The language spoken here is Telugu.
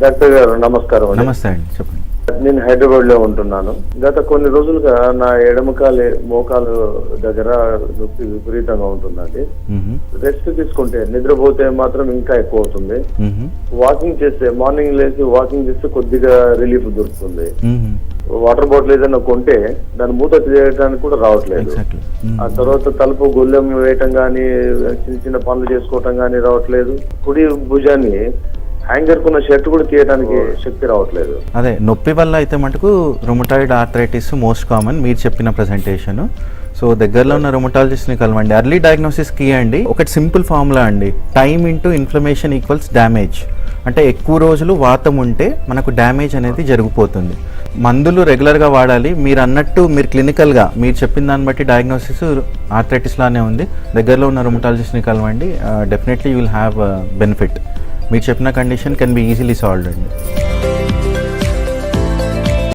డాక్టర్ గారు నమస్కారం నమస్తే అండి చెప్పండి. నేను హైదరాబాద్లో ఉంటున్నాను. గత కొన్ని రోజులుగా నా ఎడమకాలి మోకాలు దగ్గర నొప్పి విపరీతంగా ఉంటుందండి. మ్మ్. రెస్ట్ తీసుకుంటే నిద్రపోతే మాత్రం ఇంకా ఎక్కువ అవుతుంది. వాకింగ్ చేస్తే మార్నింగ్ లేచి వాకింగ్ చేస్తే కొద్దిగా రిలీఫ్ దొరుకుతుంది. వాటర్ బాటిల్ ఏదైనా కొంటే దాని మూత తీయడానికి కూడా రావట్లేదు. ఆ తర్వాత తలుపు గొల్లెం వేయటం గానీ చిన్న చిన్న పనులు చేసుకోవటం గానీ రావట్లేదు. కుడి భుజాన్ని హ్యాంగర్ కున్న షర్ట్ కూడా తీయడానికి శక్తి రావట్లేదు. అదే నొప్పి వల్ల అయితే మటుకు రొమటాయిడ్ ఆర్థరైటిస్ మోస్ట్ కామన్ మీరు చెప్పిన ప్రజెంటేషన్ సో దగ్గరలో ఉన్న రొమటాలజిస్ట్ని కలవండి. ఎర్లీ డయాగ్నోసిస్ కీ అండి ఒకటి సింపుల్ ఫార్ములా అండి. Time into inflammation equals damage అంటే ఎక్కువ రోజులు వాతం ఉంటే మనకు డ్యామేజ్ అనేది జరిగిపోతుంది. మందులు రెగ్యులర్గా వాడాలి. మీరు అన్నట్టు మీరు క్లినికల్గా మీరు చెప్పిన దాన్ని బట్టి డయాగ్నోసిస్ ఆర్థరైటిస్ లానే ఉంది. దగ్గరలో ఉన్న రొమటాలజిస్ట్ని కలవండి. Definitely you will have benefit మీరు చెప్పిన condition can be easily solved అండి.